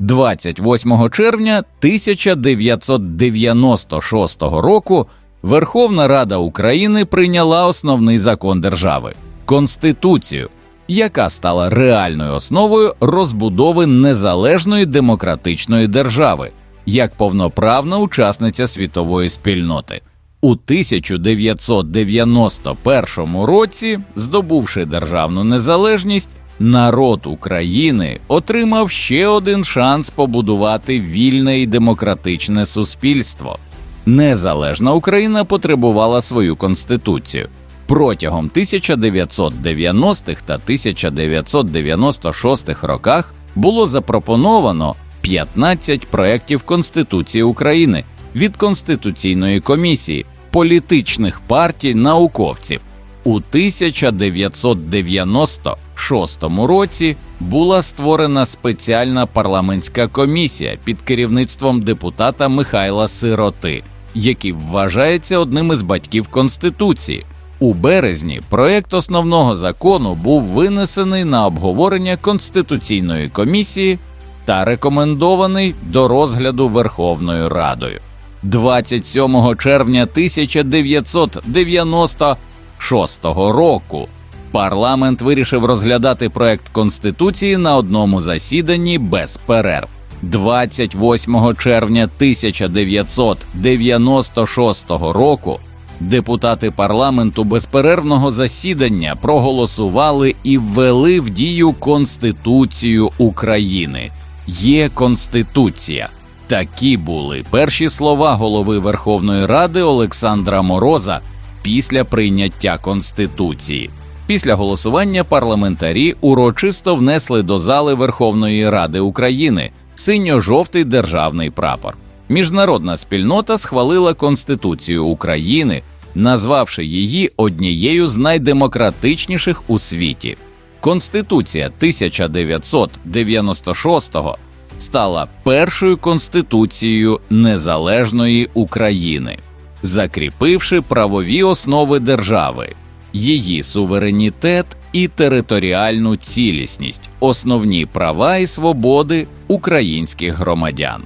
28 червня 1996 року Верховна Рада України прийняла основний закон держави Конституцію, яка стала реальною основою розбудови незалежної демократичної держави як повноправна учасниця світової спільноти. У 1991 році, здобувши державну незалежність, народ України отримав ще один шанс побудувати вільне і демократичне суспільство. Незалежна Україна потребувала свою конституцію. Протягом 1990-х та 1996 роках було запропоновано 15 проєктів Конституції України від Конституційної комісії, політичних партій, науковців. У 1996 році була створена спеціальна парламентська комісія під керівництвом депутата Михайла Сироти, який вважається одним із батьків Конституції. У березні проект основного закону був винесений на обговорення Конституційної комісії та рекомендований до розгляду Верховною Радою. 27 червня 1996 року парламент вирішив розглядати проект Конституції на одному засіданні без перерв. 28 червня 1996 року депутати парламенту безперервного засідання проголосували і ввели в дію Конституцію України. Є Конституція. Такі були перші слова голови Верховної Ради Олександра Мороза після прийняття Конституції. Після голосування парламентарі урочисто внесли до зали Верховної Ради України синьо-жовтий державний прапор. Міжнародна спільнота схвалила Конституцію України, назвавши її однією з найдемократичніших у світі. Конституція 1996 стала першою конституцією незалежної України, закріпивши правові основи держави, її суверенітет і територіальну цілісність, основні права і свободи українських громадян.